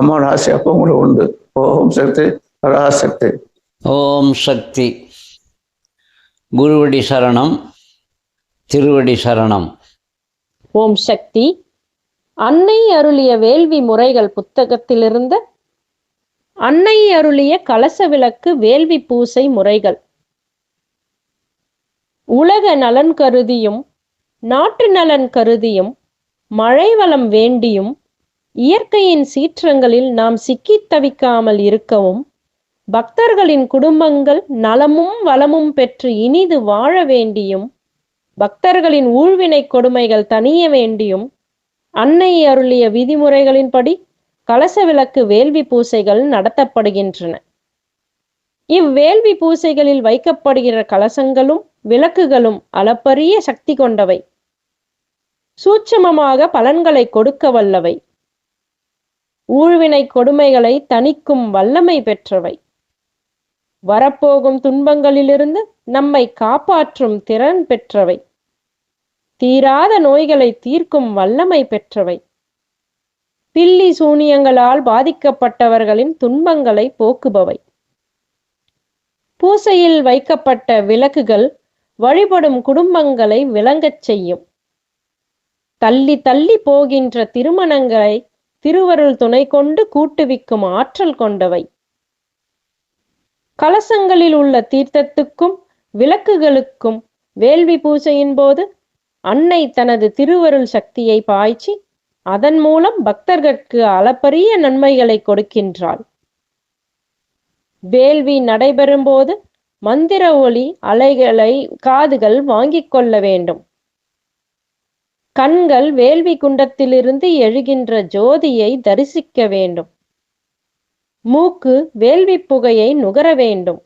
அம்மாவோட ஆசை அப்போ உங்களுக்கு உண்டு. ஓம் சக்தி பராசக்தி ஓம் சக்தி. குருவடி சரணம் திருவடி சரணம். ஓம் சக்தி. அன்னை அருளிய வேள்வி முறைகள் புத்தகத்திலிருந்து அன்னை அருளிய கலச விளக்கு வேள்வி பூசை முறைகள். உலக நலன் கருதியும் நாட்டு நலன் கருதியும் மழை வளம் வேண்டியும் இயற்கையின் சீற்றங்களில் நாம் சிக்கித் தவிக்காமல் இருக்கவும் பக்தர்களின் குடும்பங்கள் நலமும் வளமும் பெற்று இனிது வாழ வேண்டியும் பக்தர்களின் ஊழ்வினை கொடுமைகள் தணிய வேண்டியும் அன்னை அருளிய விதிமுறைகளின்படி கலச விளக்கு வேள்வி பூசைகள் நடத்தப்படுகின்றன. இவ்வேள்வி பூசைகளில் வைக்கப்படுகிற கலசங்களும் விளக்குகளும் அளப்பரிய சக்தி கொண்டவை. சூட்சமமாக பலன்களை கொடுக்க வல்லவை. ஊழ்வினை கொடுமைகளை தணிக்கும் வல்லமை பெற்றவை. வரப்போகும் துன்பங்களிலிருந்து நம்மை காப்பாற்றும் திறன் பெற்றவை. தீராத நோய்களை தீர்க்கும் வல்லமை பெற்றவை. பில்லி சூனியங்களால் பாதிக்கப்பட்டவர்களின் துன்பங்களை போக்குபவை. பூசையில் வைக்கப்பட்ட விளக்குகள் வழிபடும் குடும்பங்களை விளங்கச் செய்யும். தள்ளி தள்ளி போகின்ற திருமணங்களை திருவருள் துணை கொண்டு கூட்டுவிக்கும் ஆற்றல் கொண்டவை. கலசங்களில் உள்ள தீர்த்தத்துக்கும் விளக்குகளுக்கும் வேள்வி பூஜையின் போது அன்னை தனது திருவருள் சக்தியை பாய்ச்சி அதன் மூலம் பக்தர்களுக்கு அளப்பரிய நன்மைகளை கொடுக்கின்றாள். வேள்வி நடைபெறும்போது மந்திர ஒளி அலைகளை காதுகள் வாங்கிக் கொள்ள வேண்டும். கண்கள் வேள்வி குண்டத்திலிருந்து எழுகின்ற ஜோதியை தரிசிக்க வேண்டும். மூக்கு வேள்வி புகையை நுகர வேண்டும்.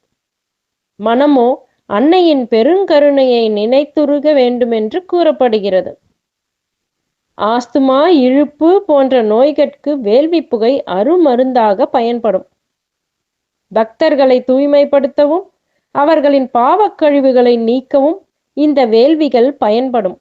மனமோ அன்னையின் பெருங்கருணையை நினைத்துருக வேண்டுமென்று கூறப்படுகிறது. ஆஸ்துமா இழுப்பு போன்ற நோய்கட்கு வேள்வி புகை அருமருந்தாக பயன்படும். பக்தர்களை தூய்மைப்படுத்தவும் அவர்களின் பாவக்கழிவுகளை நீக்கவும் இந்த வேள்விகள் பயன்படும்.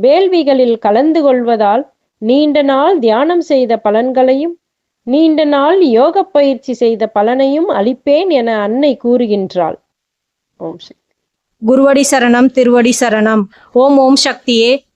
வேள்விகளில் கலந்து கொள்வதால் நீண்ட நாள் தியானம் செய்த பலன்களையும் நீண்ட நாள் யோக பயிற்சி செய்த பலனையும் அளிப்பேன் என அன்னை கூறுகின்றாள். ஓம் சக்தி. குருவடி சரணம் திருவடி சரணம். ஓம் ஓம் சக்தியே.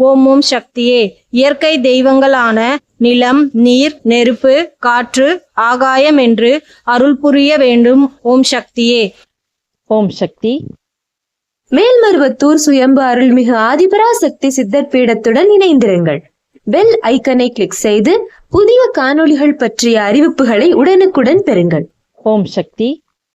ஓம் ஓம் சக்தியே. இயற்கை தெய்வங்களான நிலம் நீர் நெருப்பு காற்று ஆகாயம் என்று அருள் புரிய வேண்டும். ஓம் சக்தியே. ஓம் சக்தி. மேல்மருவத்தூர் சுயம்பு அருள்மிகு ஆதிபராசக்தி சித்தர் பீடத்துடன் இணைந்திருங்கள். பெல் ஐக்கனை கிளிக் செய்து புதிய காணொளிகள் பற்றிய அறிவிப்புகளை உடனுக்குடன் பெறுங்கள். ஓம் சக்தி.